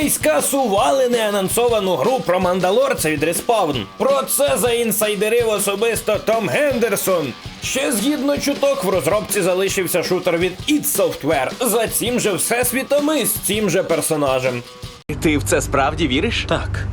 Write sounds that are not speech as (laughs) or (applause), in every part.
EA скасували неанонсовану гру про мандалорця від Respawn. Про це заінсайдерив особисто Том Гендерсон. Ще згідно чуток, в розробці залишився шутер від id Software за цим же всесвітом і з цим же персонажем. Ти в це справді віриш? Так.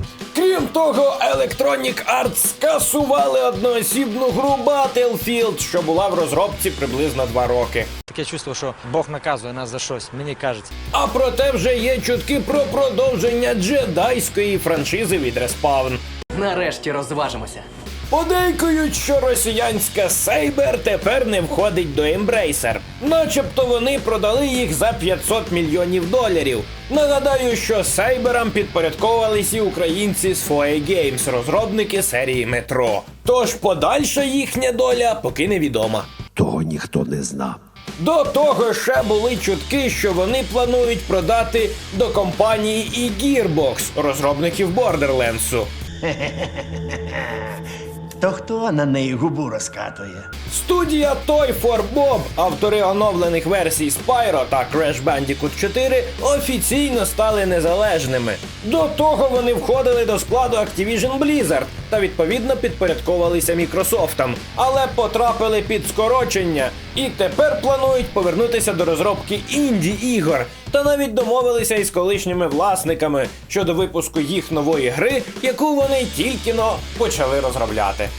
Крім того, Electronic Arts скасували одноосібну гру Battlefield, що була в розробці приблизно два роки. Таке чувство, що Бог наказує нас за щось, мені кажеться. А проте вже є чутки про продовження джедайської франшизи від Respawn. Нарешті розважимося. Подейкують, що росіянська Saber тепер не входить до Embracer. Начебто вони продали їх за 500 мільйонів доларів. Нагадаю, що Сайберам підпорядковувались і українці з FOE Games, розробники серії Метро. Тож подальша їхня доля поки невідома. Того ніхто не знав. До того ще були чутки, що вони планують продати до компанії і Gearbox, розробників Borderlands. (laughs) То хто на неї губу розкатує? Студія Toy for Bob, автори оновлених версій Spyro та Crash Bandicoot 4, офіційно стали незалежними. До того вони входили до складу Activision Blizzard та відповідно підпорядковувалися Мікрософтам, але потрапили під скорочення і тепер планують повернутися до розробки інді ігор. Та навіть домовилися із колишніми власниками щодо випуску їх нової гри, яку вони тільки но почали розробляти.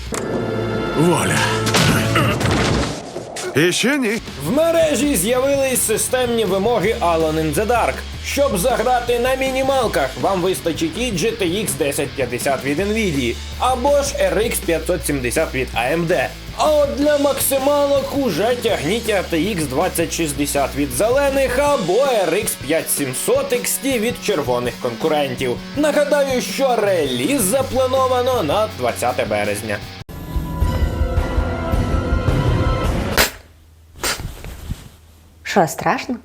Воля. І ще ні. В мережі з'явились системні вимоги Alone in the Dark. Щоб заграти на мінімалках, вам вистачить і GTX 1050 від Nvidia, або ж RX 570 від AMD. А от для максималок уже тягніть RTX 2060 від зелених або RX 5700 XT від червоних конкурентів. Нагадаю, що реліз заплановано на 20 березня. Що, страшно?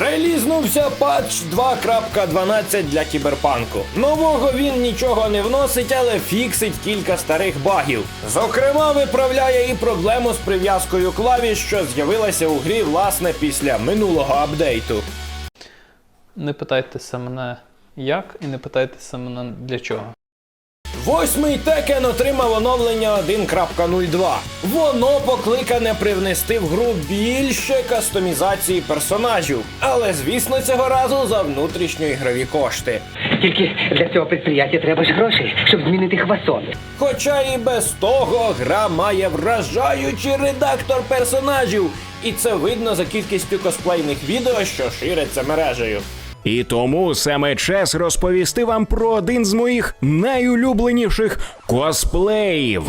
Релізнувся патч 2.12 для кіберпанку. Нового він нічого не вносить, але фіксить кілька старих багів. Зокрема, виправляє і проблему з прив'язкою клавіш, що з'явилася у грі власне після минулого апдейту. Не питайтеся мене як і не питайтеся мене для чого. Восьмий Текен отримав оновлення 1.02. Воно покликане привнести в гру більше кастомізації персонажів, але звісно цього разу за внутрішньоігрові кошти. Тільки для цього підприємства треба ж грошей, щоб змінити хвасон. Хоча і без того гра має вражаючий редактор персонажів, і це видно за кількістю косплейних відео, що ширяться мережею. І тому саме час розповісти вам про один з моїх найулюбленіших косплеїв.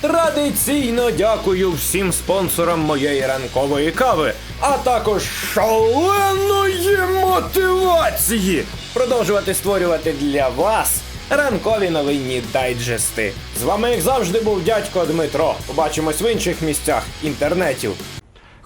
Традиційно дякую всім спонсорам моєї ранкової кави, а також шаленої мотивації продовжувати створювати для вас ранкові новинні дайджести. З вами, як завжди, був дядько Дмитро. Побачимось в інших місцях інтернетів.